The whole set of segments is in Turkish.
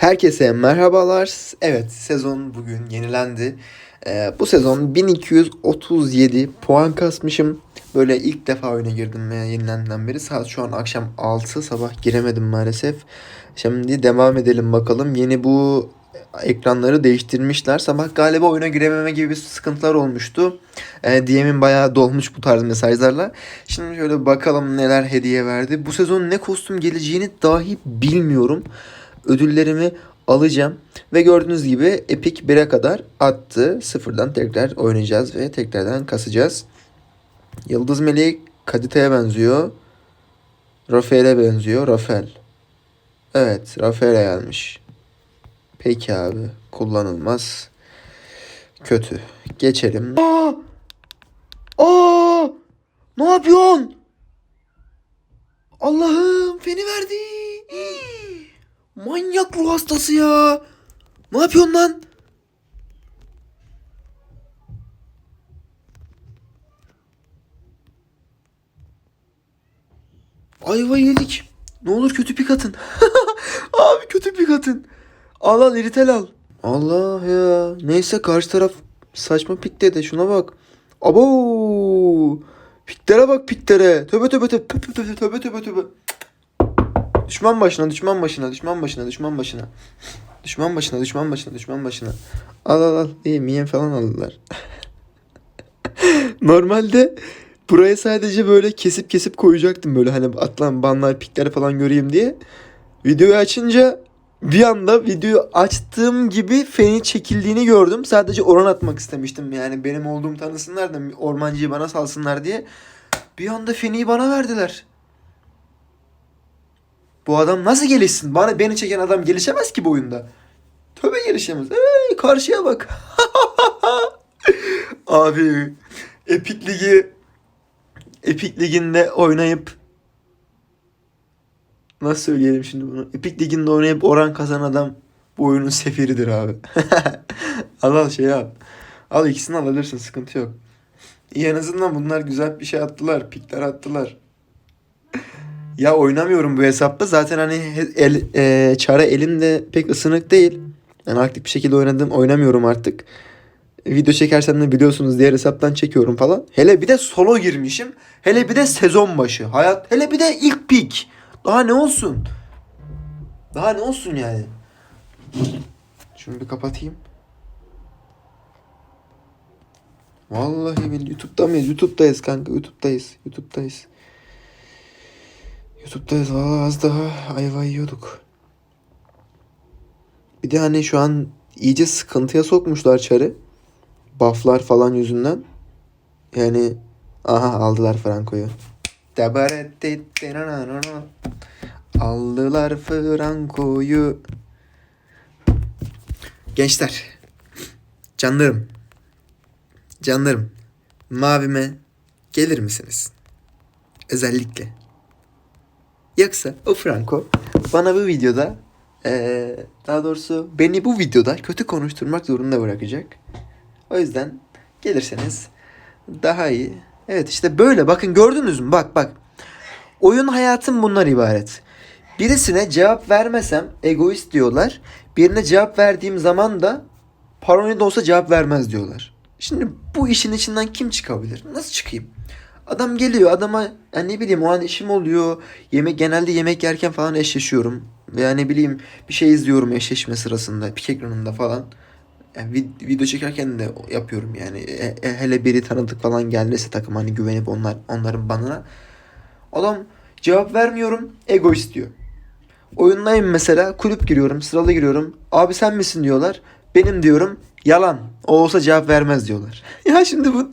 Herkese merhabalar. Evet sezon bugün yenilendi. Ee, bu sezon 1237 puan kasmışım. Böyle ilk defa oyuna girdim ya yenilendiğinden beri. Saat şu an akşam 6 sabah giremedim maalesef. Şimdi devam edelim bakalım. Yeni bu ekranları değiştirmişler. Sabah galiba oyuna girememe gibi bir sıkıntılar olmuştu. E, DM'im bayağı dolmuş bu tarz mesajlarla. Şimdi şöyle bakalım neler hediye verdi. Bu sezon ne kostüm geleceğini dahi bilmiyorum. Ödüllerimi alacağım. Ve gördüğünüz gibi Epic 1'e kadar attı. Sıfırdan tekrar oynayacağız ve tekrardan kasacağız. Yıldız Meleği Kadite'ye benziyor. Rafael'e benziyor. Rafael. Evet Rafael'e gelmiş. Peki abi. Kullanılmaz. Kötü. Geçelim. Aa! Aa! Ne yapıyorsun? Allah'ım feni verdi. Manyak ruh hastası ya. Ne yapıyorsun lan? Ayva yedik. Ne olur kötü pik atın. Abi kötü pik atın. Al al iritel al. Allah ya. Neyse karşı taraf saçma pik dedi. Şuna bak. Abo. Piklere bak piklere. Töbe töbe töbe töbe töbe töbe töbe. Düşman başına, düşman başına, düşman başına, düşman başına. Düşman başına, düşman başına, düşman başına. Al al al. İyi minyon falan aldılar. Normalde buraya sadece böyle kesip kesip koyacaktım böyle hani atlan banlar pikleri falan göreyim diye. Videoyu açınca bir anda videoyu açtığım gibi feni çekildiğini gördüm. Sadece oran atmak istemiştim. Yani benim olduğum tanısınlar da ormancıyı bana salsınlar diye. Bir anda feniyi bana verdiler. Bu adam nasıl gelişsin? Bana beni çeken adam gelişemez ki bu oyunda. Tövbe gelişemez. Hey, karşıya bak. Abi Epic Ligi Epic Ligi'nde oynayıp nasıl söyleyelim şimdi bunu? Epic Ligi'nde oynayıp oran kazanan adam bu oyunun sefiridir abi. al al şey al. Al ikisini al alırsın sıkıntı yok. İyi en azından bunlar güzel bir şey attılar. Pikler attılar. Ya oynamıyorum bu hesapta. Zaten hani el, e, çare elimde pek ısınık değil. Yani aktif bir şekilde oynadım. Oynamıyorum artık. Video çekersem de biliyorsunuz diğer hesaptan çekiyorum falan. Hele bir de solo girmişim. Hele bir de sezon başı. Hayat hele bir de ilk pik. Daha ne olsun? Daha ne olsun yani? Şunu bir kapatayım. Vallahi billahi YouTube'da mıyız? YouTube'dayız kanka. YouTube'dayız. YouTube'dayız. YouTube'dayız. Valla az daha ayva yiyorduk. Bir de hani şu an iyice sıkıntıya sokmuşlar çarı. Bufflar falan yüzünden. Yani aha aldılar Franco'yu. Aldılar Franco'yu. Gençler. Canlarım. Canlarım. Mavime gelir misiniz? Özellikle. Yoksa o Franco bana bu videoda eee, daha doğrusu beni bu videoda kötü konuşturmak zorunda bırakacak. O yüzden gelirseniz daha iyi. Evet işte böyle bakın gördünüz mü? Bak bak. Oyun hayatım bunlar ibaret. Birisine cevap vermesem egoist diyorlar. Birine cevap verdiğim zaman da paranoid olsa cevap vermez diyorlar. Şimdi bu işin içinden kim çıkabilir? Nasıl çıkayım? Adam geliyor adama yani ne bileyim o an işim oluyor. Yemek genelde yemek yerken falan eşleşiyorum. Veya ne bileyim bir şey izliyorum eşleşme sırasında pik ekranında falan. Yani vid- video çekerken de yapıyorum yani. E- e- hele biri tanıdık falan geldiyse takım hani güvenip onlar onların banına. Adam cevap vermiyorum ego istiyor. Oyundayım mesela kulüp giriyorum sıralı giriyorum. Abi sen misin diyorlar. Benim diyorum yalan. O olsa cevap vermez diyorlar. ya şimdi bu,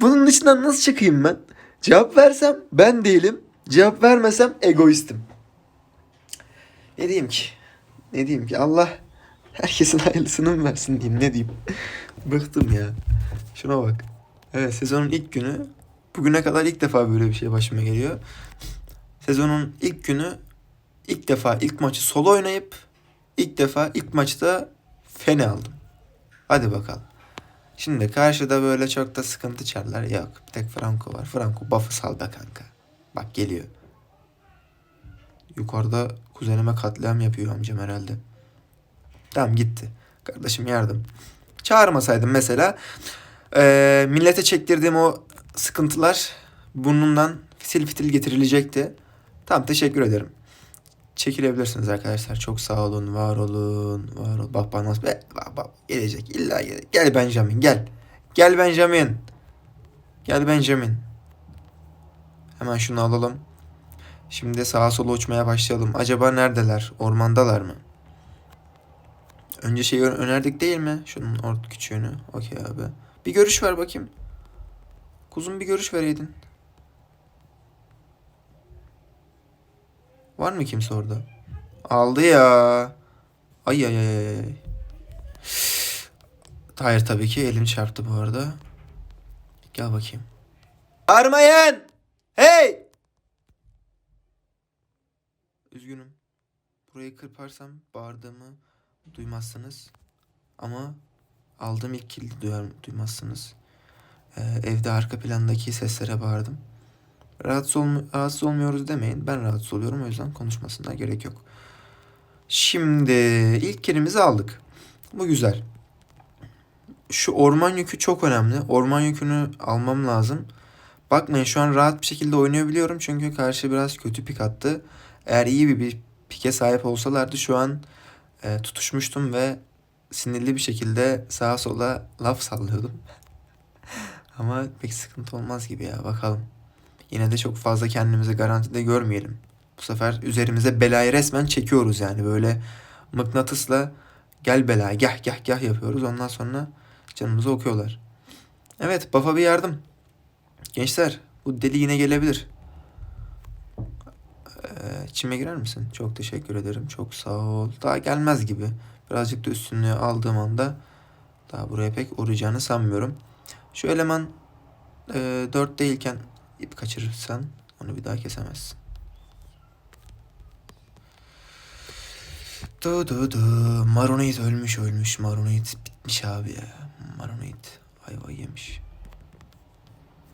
bunun içinden nasıl çıkayım ben? Cevap versem ben değilim. Cevap vermesem egoistim. Ne diyeyim ki? Ne diyeyim ki? Allah herkesin hayırlısını mı versin diyeyim ne diyeyim. Bıktım ya. Şuna bak. Evet sezonun ilk günü. Bugüne kadar ilk defa böyle bir şey başıma geliyor. Sezonun ilk günü ilk defa ilk maçı solo oynayıp ilk defa ilk maçta feni aldım. Hadi bakalım. Şimdi karşıda böyle çok da sıkıntı çarlar. Yok bir tek Franco var. Franco buff'ı sal be kanka. Bak geliyor. Yukarıda kuzenime katliam yapıyor amcam herhalde. Tamam gitti. Kardeşim yardım. Çağırmasaydım mesela eee, millete çektirdiğim o sıkıntılar burnumdan fitil fitil getirilecekti. Tamam teşekkür ederim. Çekilebilirsiniz arkadaşlar. Çok sağ olun, var olun, var olun. Bak bak nasıl... Bak bak gelecek illa gelecek. Gel Benjamin gel. Gel Benjamin. Gel Benjamin. Hemen şunu alalım. Şimdi sağa sola uçmaya başlayalım. Acaba neredeler? Ormandalar mı? Önce şeyi önerdik değil mi? Şunun ort küçüğünü. Okey abi. Bir görüş ver bakayım. Kuzum bir görüş vereydin. Var mı kimse orada? Aldı ya. Ay ay ay ay. Hayır tabii ki elim çarptı bu arada. Gel bakayım. Armayın! Hey! Üzgünüm. Burayı kırparsam bağırdığımı duymazsınız. Ama aldığım ilk kilidi duymazsınız. Ee, evde arka plandaki seslere bağırdım. Rahatsız, olmu- rahatsız olmuyoruz demeyin. Ben rahatsız oluyorum o yüzden konuşmasına gerek yok. Şimdi ilk kelimizi aldık. Bu güzel. Şu orman yükü çok önemli. Orman yükünü almam lazım. Bakmayın şu an rahat bir şekilde oynayabiliyorum çünkü karşı biraz kötü pik attı. Eğer iyi bir, bir pike sahip olsalardı şu an e, tutuşmuştum ve sinirli bir şekilde sağa sola laf sallıyordum. Ama pek sıkıntı olmaz gibi ya bakalım. Yine de çok fazla kendimizi garantide görmeyelim. Bu sefer üzerimize belayı resmen çekiyoruz yani böyle mıknatısla gel bela gah gah gah yapıyoruz. Ondan sonra canımızı okuyorlar. Evet Bafa bir yardım. Gençler bu deli yine gelebilir. Ee, çime girer misin? Çok teşekkür ederim. Çok sağ ol. Daha gelmez gibi. Birazcık da üstünlüğü aldığım anda daha buraya pek uğrayacağını sanmıyorum. Şu eleman e, 4 değilken ip kaçırırsan onu bir daha kesemezsin. Du du du. Maronite ölmüş ölmüş. Maronite bitmiş abi ya. Maronite ayva yemiş.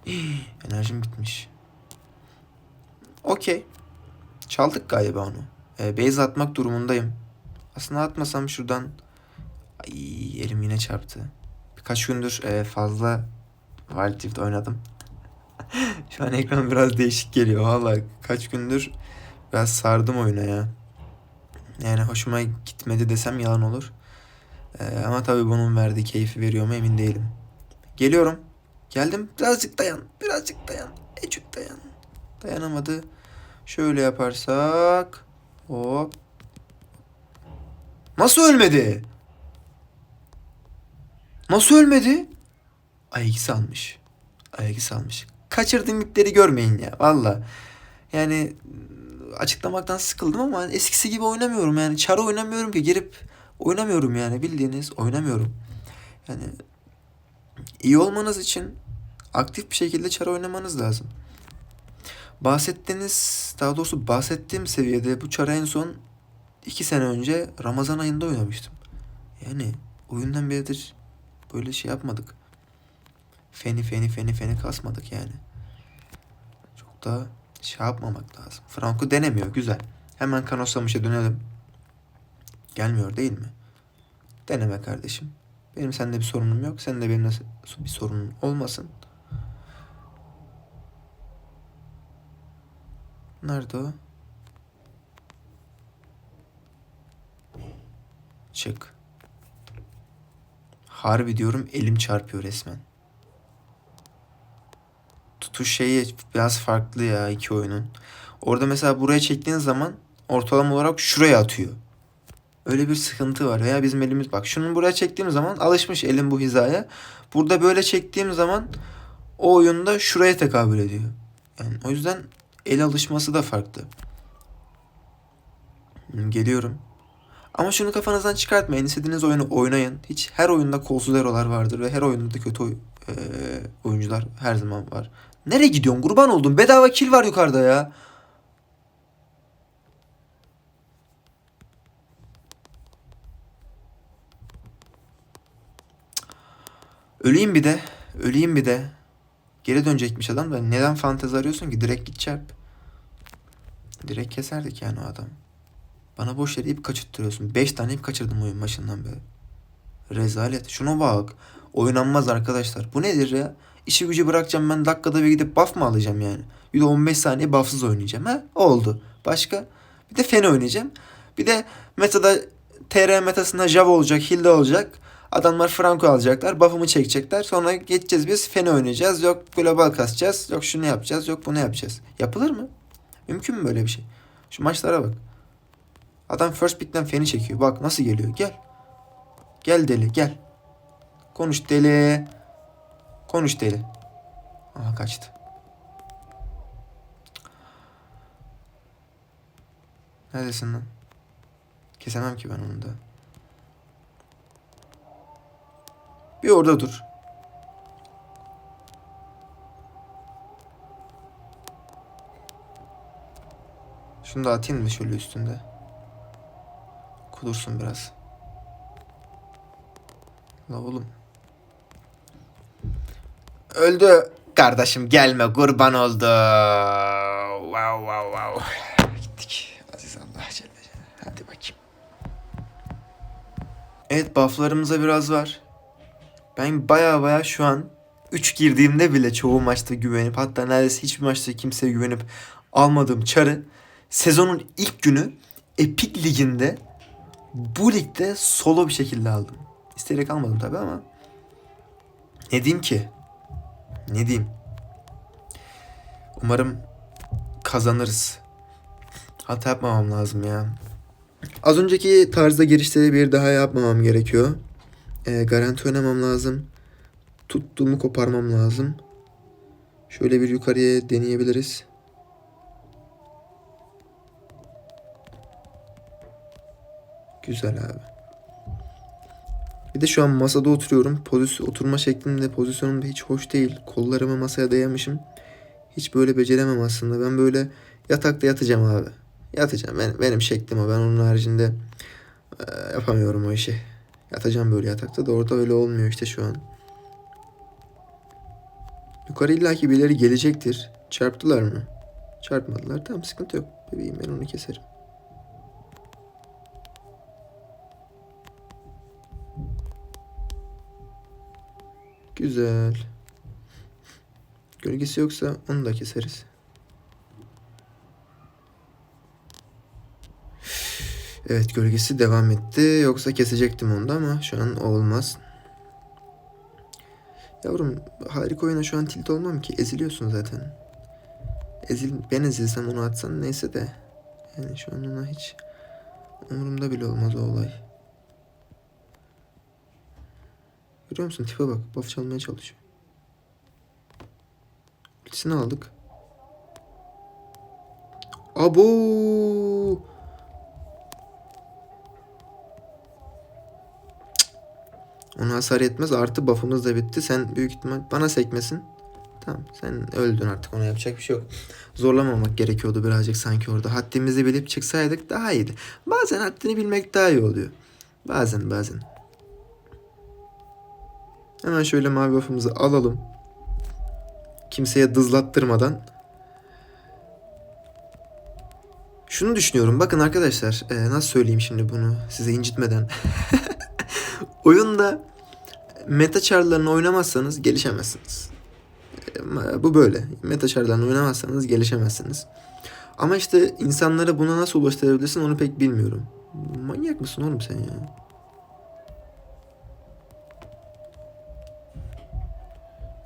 Enerjim bitmiş. Okey. Çaldık galiba onu. E, base atmak durumundayım. Aslında atmasam şuradan... Ay elim yine çarptı. Birkaç gündür e, fazla Wild Rift oynadım. Şu an ekran biraz değişik geliyor. Valla kaç gündür biraz sardım oyuna ya. Yani hoşuma gitmedi desem yalan olur. Ee, ama tabii bunun verdiği keyfi veriyor mu emin değilim. Geliyorum. Geldim. Birazcık dayan. Birazcık dayan. Ecük dayan. Dayanamadı. Şöyle yaparsak. Hop. Nasıl ölmedi? Nasıl ölmedi? Ayak izi almış. Ayak izi almış. Kaçırdığım ipleri görmeyin ya. Valla. Yani açıklamaktan sıkıldım ama eskisi gibi oynamıyorum yani. Çar oynamıyorum ki. Girip oynamıyorum yani. Bildiğiniz oynamıyorum. Yani iyi olmanız için aktif bir şekilde çar oynamanız lazım. Bahsettiğiniz, daha doğrusu bahsettiğim seviyede bu çarı en son iki sene önce Ramazan ayında oynamıştım. Yani oyundan beridir böyle şey yapmadık. Feni feni feni feni kasmadık yani. Çok da şey yapmamak lazım. Franco denemiyor güzel. Hemen Kanosamış'a dönelim. Gelmiyor değil mi? Deneme kardeşim. Benim seninle bir sorunum yok. Senin de benimle bir sorunun olmasın. Nerede o? Çık. Harbi diyorum elim çarpıyor resmen. Tutuş şeyi biraz farklı ya iki oyunun. Orada mesela buraya çektiğin zaman ortalama olarak şuraya atıyor. Öyle bir sıkıntı var. Veya bizim elimiz bak şunun buraya çektiğim zaman alışmış elim bu hizaya. Burada böyle çektiğim zaman o oyunda şuraya tekabül ediyor. Yani o yüzden el alışması da farklı. Geliyorum. Ama şunu kafanızdan çıkartmayın. İstediğiniz oyunu oynayın. Hiç her oyunda kolsuz erolar vardır ve her oyunda da kötü eee, oyuncular her zaman var. Nereye gidiyorsun? Kurban oldum. Bedava kill var yukarıda ya. Öleyim bir de. Öleyim bir de. Geri dönecekmiş adam da neden fantezi arıyorsun ki? Direkt git çarp. Direkt keserdik yani o adam. Bana boş yere ip kaçırttırıyorsun. 5 tane ip kaçırdım oyun başından beri. Rezalet. Şuna bak. Oynanmaz arkadaşlar. Bu nedir ya? İşi gücü bırakacağım ben dakikada bir gidip buff mı alacağım yani? Bir de 15 saniye buffsız oynayacağım ha? Oldu. Başka? Bir de Feni oynayacağım. Bir de metada TR metasında Java olacak, Hilda olacak. Adamlar Franco alacaklar. Buff'ımı çekecekler. Sonra geçeceğiz biz Feni oynayacağız. Yok global kasacağız. Yok şunu yapacağız. Yok bunu yapacağız. Yapılır mı? Mümkün mü böyle bir şey? Şu maçlara bak. Adam first pick'ten Feni çekiyor. Bak nasıl geliyor. Gel. Gel deli gel. Konuş deli. Konuş deli. Aha kaçtı. Neredesin lan? Kesemem ki ben onu da. Bir orada dur. Şunu da atayım mı şöyle üstünde? Kudursun biraz. La oğlum. Öldü. Kardeşim gelme kurban oldu. Wow wow wow. Gittik. Aziz Allah Celle. Hadi bakayım. Evet bufflarımıza biraz var. Ben baya baya şu an 3 girdiğimde bile çoğu maçta güvenip hatta neredeyse hiçbir maçta kimseye güvenip almadığım çarı sezonun ilk günü Epic Ligi'nde bu ligde solo bir şekilde aldım. İsteyerek almadım tabi ama ne diyeyim ki? Ne diyeyim? Umarım kazanırız. Hata yapmamam lazım ya. Az önceki tarzda girişleri bir daha yapmamam gerekiyor. Ee, garanti oynamam lazım. Tuttuğumu koparmam lazım. Şöyle bir yukarıya deneyebiliriz. Güzel abi. Bir de şu an masada oturuyorum. Pozisyon, oturma şeklimde pozisyonum da hiç hoş değil. Kollarımı masaya dayamışım. Hiç böyle beceremem aslında. Ben böyle yatakta yatacağım abi. Yatacağım. Ben, benim şeklim o. Ben onun haricinde e, yapamıyorum o işi. Yatacağım böyle yatakta da orada öyle olmuyor işte şu an. Yukarı illaki birileri gelecektir. Çarptılar mı? Çarpmadılar. Tamam sıkıntı yok. Bebeğim ben onu keserim. Güzel. Gölgesi yoksa onu da keseriz. Evet gölgesi devam etti. Yoksa kesecektim onu da ama şu an olmaz. Yavrum harika oyuna şu an tilt olmam ki. Eziliyorsun zaten. Ezil, ben ezilsem onu atsan neyse de. Yani şu an ona hiç umurumda bile olmaz o olay. Görüyor musun? Tipe bak. Buff çalmaya çalışıyor. Ultisini aldık. Abo! Ona hasar etmez. Artı buff'ımız da bitti. Sen büyük ihtimal bana sekmesin. Tamam sen öldün artık ona yapacak bir şey yok. Zorlamamak gerekiyordu birazcık sanki orada. Haddimizi bilip çıksaydık daha iyiydi. Bazen haddini bilmek daha iyi oluyor. Bazen bazen. Hemen şöyle mavi buff'ımızı alalım. Kimseye dızlattırmadan. Şunu düşünüyorum. Bakın arkadaşlar. e, nasıl söyleyeyim şimdi bunu size incitmeden. Oyunda meta çarlarını oynamazsanız gelişemezsiniz. E, Bu böyle. Meta çarlarını oynamazsanız gelişemezsiniz. Ama işte insanlara buna nasıl ulaştırabilirsin onu pek bilmiyorum. Manyak mısın oğlum sen ya?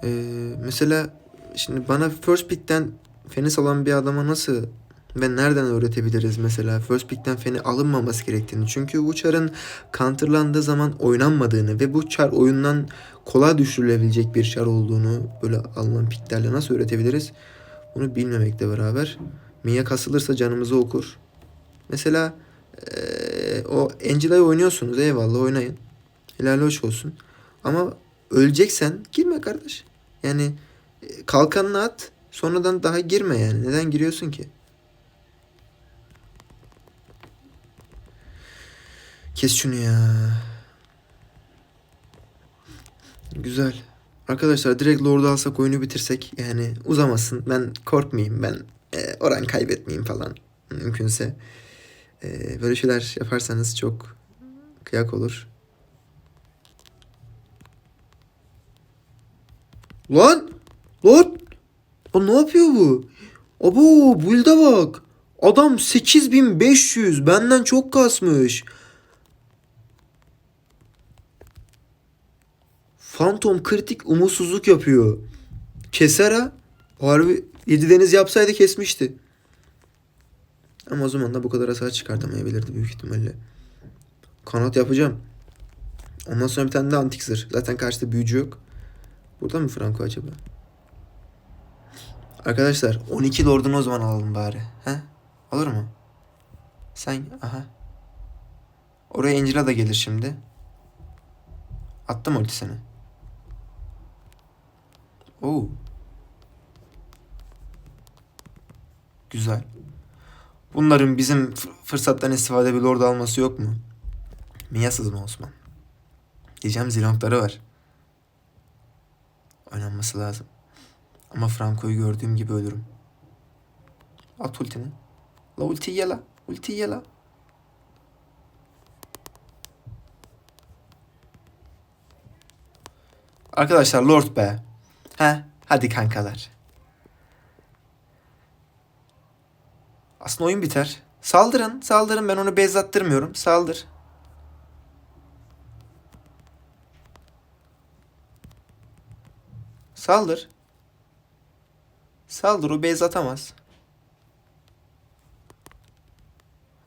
Ee, mesela şimdi bana first pick'ten Fenis alan bir adama nasıl ve nereden öğretebiliriz mesela first pick'ten Feni alınmaması gerektiğini. Çünkü bu çarın counterlandığı zaman oynanmadığını ve bu çar oyundan kolay düşürülebilecek bir çar olduğunu böyle alınan picklerle nasıl öğretebiliriz? Bunu bilmemekle beraber Mia kasılırsa canımızı okur. Mesela eee, o Angela'yı oynuyorsunuz eyvallah oynayın. Helal hoş olsun. Ama öleceksen girme kardeş. Yani e, kalkanını at sonradan daha girme yani. Neden giriyorsun ki? Kes şunu ya. Güzel. Arkadaşlar direkt Lord'u alsak oyunu bitirsek yani uzamasın. Ben korkmayayım. Ben e, oran kaybetmeyeyim falan mümkünse. Ee, böyle şeyler yaparsanız çok kıyak olur. Lan! Lan! O ne yapıyor bu? Abo build'e bak. Adam 8500 benden çok kasmış. Phantom kritik umutsuzluk yapıyor. Keser ha. Harbi 7 deniz yapsaydı kesmişti. Ama o zaman da bu kadar hasar çıkartamayabilirdi büyük ihtimalle. Kanat yapacağım. Ondan sonra bir tane de antik zırh. Zaten karşıda büyücü yok. Burada mı Franco acaba? Arkadaşlar 12 lordunu o zaman alalım bari. He? Olur mu? Sen aha. Oraya Angela da gelir şimdi. Attım ultisini. Oo. Güzel. Bunların bizim fır- fırsattan istifade bir lord alması yok mu? Miyasız mı Osman? Diyeceğim zilongları var. Oynanması lazım. Ama Franco'yu gördüğüm gibi ölürüm. At ultini. La ultiyi ye la. Ultiyi. Arkadaşlar Lord be. He, hadi kankalar. Aslında oyun biter. Saldırın, saldırın. Ben onu bezattırmıyorum. Saldır. Saldır. Saldır o base atamaz.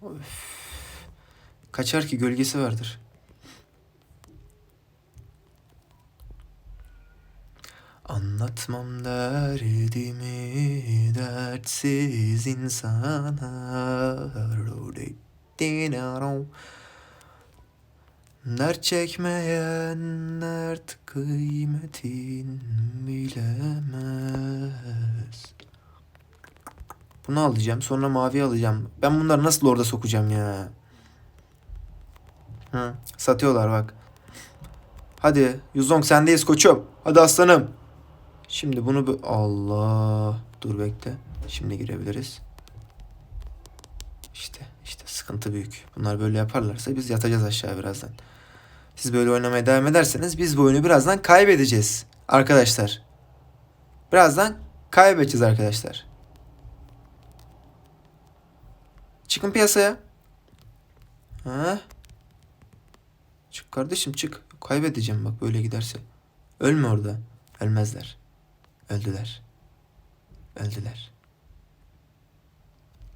Öf. Kaçar ki gölgesi vardır. Anlatmam derdimi dertsiz insana. Dert çekmeyen dert kıymetin bilemez. Bunu alacağım. Sonra mavi alacağım. Ben bunları nasıl orada sokacağım ya? Hı, satıyorlar bak. Hadi Yuzong sendeyiz koçum. Hadi aslanım. Şimdi bunu bu... Allah. Dur bekle. Şimdi girebiliriz. İşte işte sıkıntı büyük. Bunlar böyle yaparlarsa biz yatacağız aşağı birazdan. Siz böyle oynamaya devam ederseniz biz bu oyunu birazdan kaybedeceğiz. Arkadaşlar. Birazdan kaybedeceğiz arkadaşlar. Çıkın piyasaya. Ha? Çık kardeşim çık. Kaybedeceğim bak böyle giderse. Ölme orada. Ölmezler. Öldüler. Öldüler.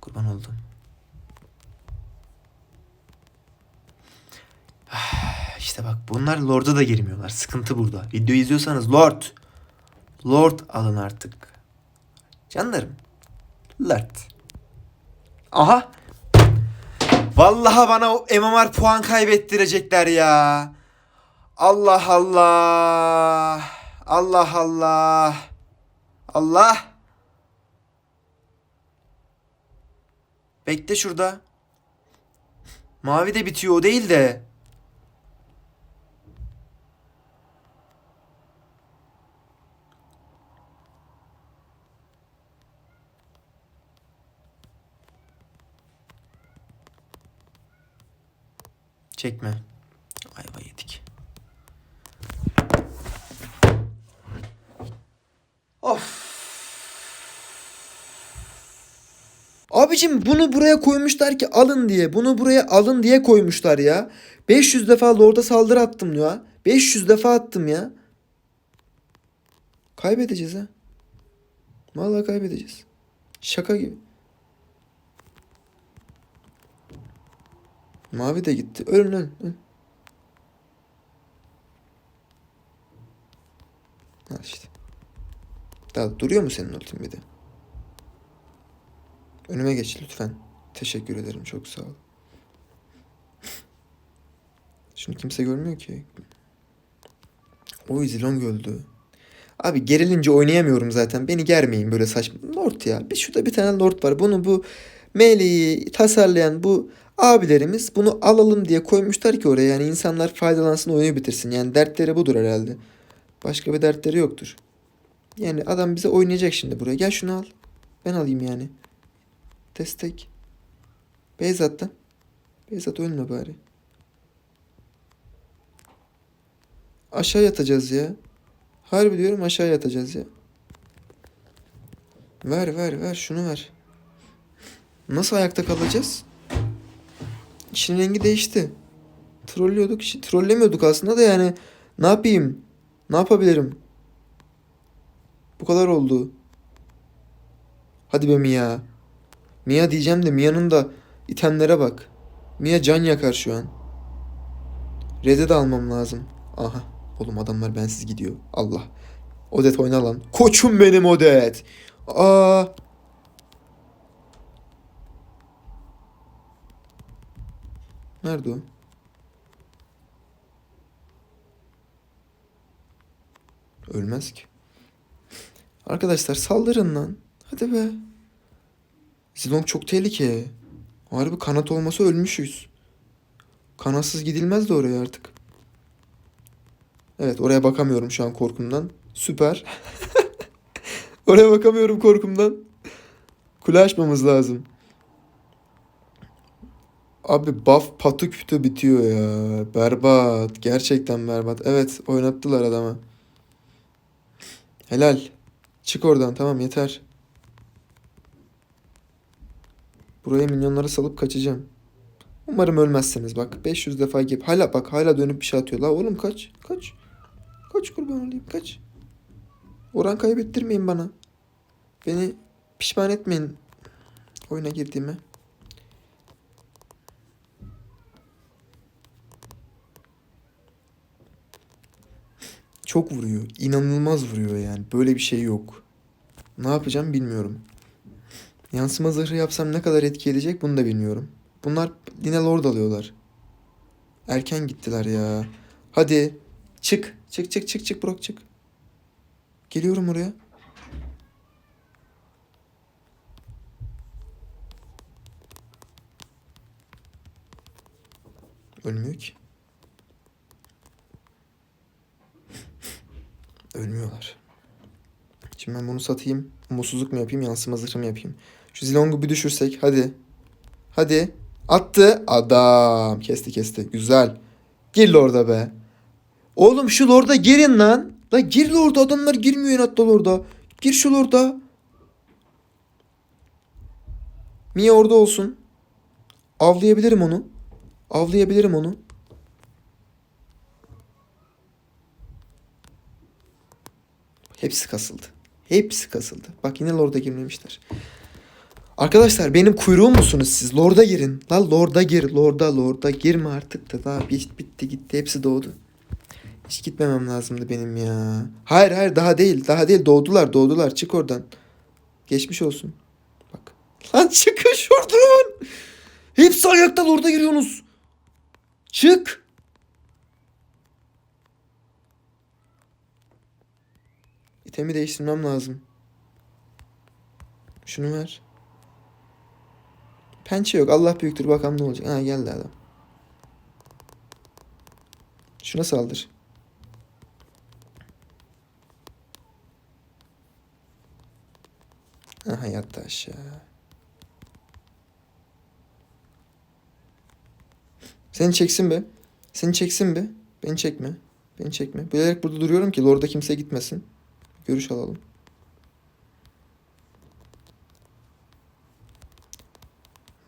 Kurban oldum. İşte bak bunlar Lord'a da girmiyorlar. Sıkıntı burada. Video izliyorsanız Lord. Lord alın artık. Canlarım. Lord. Aha. Vallahi bana o MMR puan kaybettirecekler ya. Allah Allah. Allah Allah. Allah. Bekle şurada. Mavi de bitiyor o değil de. Çekme. Ayva yedik. Of. Abicim bunu buraya koymuşlar ki alın diye. Bunu buraya alın diye koymuşlar ya. 500 defa Lord'a saldırı attım ya. 500 defa attım ya. Kaybedeceğiz ha. Vallahi kaybedeceğiz. Şaka gibi. Mavi de gitti. Ölün ölün. ölün. Ha işte. Daha duruyor mu senin ultin bir de? Önüme geç lütfen. Teşekkür ederim. Çok sağ ol. Şunu kimse görmüyor ki. Oy Zilong öldü. Abi gerilince oynayamıyorum zaten. Beni germeyin böyle saçma. Lord ya. Bir şurada bir tane Lord var. Bunu bu Meleği tasarlayan bu abilerimiz bunu alalım diye koymuşlar ki oraya. Yani insanlar faydalansın oyunu bitirsin. Yani dertleri budur herhalde. Başka bir dertleri yoktur. Yani adam bize oynayacak şimdi buraya. Gel şunu al. Ben alayım yani. Destek. Beyz attı. Behzat ölme bari. Aşağı yatacağız ya. Harbi diyorum aşağı yatacağız ya. Ver ver ver şunu ver. Nasıl ayakta kalacağız? İşin rengi değişti. Trollüyorduk. Trollemiyorduk aslında da yani. Ne yapayım? Ne yapabilirim? Bu kadar oldu. Hadi be Mia. Mia diyeceğim de Mia'nın da itemlere bak. Mia can yakar şu an. Red'e de almam lazım. Aha. Oğlum adamlar bensiz gidiyor. Allah. Odet oyna lan. Koçum benim Odet. Aa. Nerede o? Ölmez ki. Arkadaşlar saldırın lan. Hadi be. Zilong çok tehlike. Harbi kanat olmasa ölmüşüz. Kanatsız gidilmez de oraya artık. Evet oraya bakamıyorum şu an korkumdan. Süper. oraya bakamıyorum korkumdan. Kule açmamız lazım. Abi buff patı kütü bitiyor ya. Berbat. Gerçekten berbat. Evet oynattılar adama. Helal. Çık oradan tamam yeter. Buraya minyonları salıp kaçacağım. Umarım ölmezsiniz bak. 500 defa gip. Hala bak hala dönüp bir şey atıyor. La oğlum kaç. Kaç. Kaç kurban olayım kaç. Oran kaybettirmeyin bana. Beni pişman etmeyin oyuna girdiğime. Çok vuruyor. İnanılmaz vuruyor yani. Böyle bir şey yok. Ne yapacağım bilmiyorum. Yansıma zırhı yapsam ne kadar etki edecek bunu da bilmiyorum. Bunlar yine lord alıyorlar. Erken gittiler ya. Hadi çık. Çık çık çık çık Burak çık. Geliyorum oraya. Ölmüyor ki. Ölmüyorlar. Şimdi ben bunu satayım. Umutsuzluk mu yapayım, yansıma zırhı mı yapayım? Şu Zilong'u bir düşürsek. Hadi. Hadi. Attı. Adam. Kesti kesti. Güzel. Gir Lord'a be. Oğlum şu Lord'a girin lan. La gir Lord'a. Adamlar girmiyor hatta Lord'a. Gir şu Lord'a. Mia orada olsun. Avlayabilirim onu. Avlayabilirim onu. Hepsi kasıldı. Hepsi kasıldı. Bak yine Lord'a girmemişler. Arkadaşlar benim kuyruğum musunuz siz? Lord'a girin. La Lord'a gir. Lord'a Lord'a girme artık da daha bit, bitti gitti. Hepsi doğdu. Hiç gitmemem lazımdı benim ya. Hayır hayır daha değil. Daha değil. Doğdular doğdular. Çık oradan. Geçmiş olsun. Bak. Lan çıkın şuradan. Hepsi ayakta Lord'a giriyorsunuz. Çık. İtemi değiştirmem lazım. Şunu ver. Pençe yok. Allah büyüktür. Bakalım ne olacak. Ha geldi adam. Şuna saldır. Aha yattı aşağı. Seni çeksin be. Seni çeksin be. Beni çekme. Beni çekme. Bilerek burada duruyorum ki Lord'a kimse gitmesin. Görüş alalım.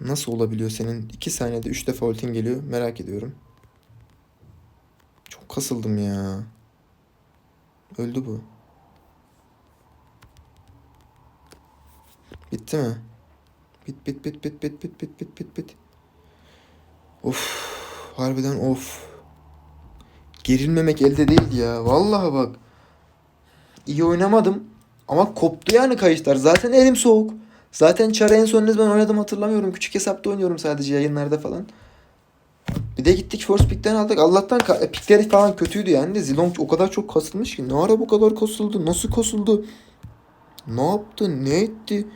Nasıl olabiliyor senin? 2 saniyede 3 defa ultin geliyor. Merak ediyorum. Çok kasıldım ya. Öldü bu. Bitti mi? Bit bit bit bit bit bit bit bit bit bit. Of. Harbiden of. Gerilmemek elde değil ya. Vallahi bak. İyi oynamadım. Ama koptu yani kayışlar. Zaten elim soğuk. Zaten Char'ı en son ne zaman oynadım hatırlamıyorum. Küçük hesapta oynuyorum sadece yayınlarda falan. Bir de gittik Force Pick'ten aldık. Allah'tan e, pickleri falan kötüydü yani. de Zilong o kadar çok kasılmış ki. Ne ara bu kadar kasıldı? Nasıl kasıldı? Ne yaptı? Ne etti?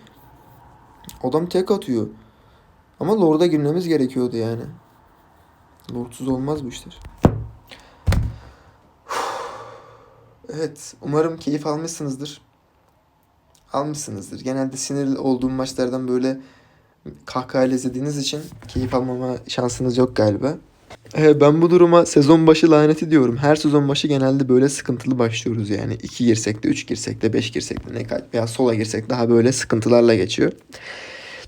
Adam tek atıyor. Ama Lord'a girmemiz gerekiyordu yani. Lord'suz olmaz bu işler. Evet, umarım keyif almışsınızdır. Almışsınızdır. Genelde sinirli olduğum maçlardan böyle kahkahayla izlediğiniz için keyif almama şansınız yok galiba. Ee, ben bu duruma sezon başı laneti diyorum. Her sezon başı genelde böyle sıkıntılı başlıyoruz yani. 2 girsek de 3 girsek de 5 girsek de ne kadar veya sola girsek daha böyle sıkıntılarla geçiyor.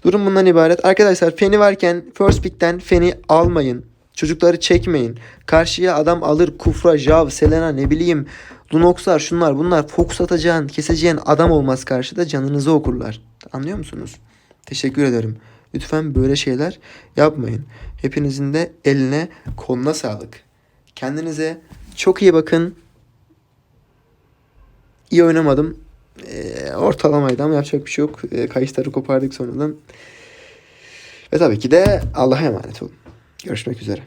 Durum bundan ibaret. Arkadaşlar Feni varken First Pick'ten Feni almayın. Çocukları çekmeyin. Karşıya adam alır Kufra, Jav, Selena ne bileyim Lunox'lar şunlar bunlar fokus atacağın, keseceğin adam olmaz karşıda canınızı okurlar. Anlıyor musunuz? Teşekkür ederim. Lütfen böyle şeyler yapmayın. Hepinizin de eline koluna sağlık. Kendinize çok iyi bakın. İyi oynamadım. Ee, ortalamaydı ama yapacak bir şey yok. Ee, kayışları kopardık sonradan. Ve tabii ki de Allah'a emanet olun. Görüşmek üzere.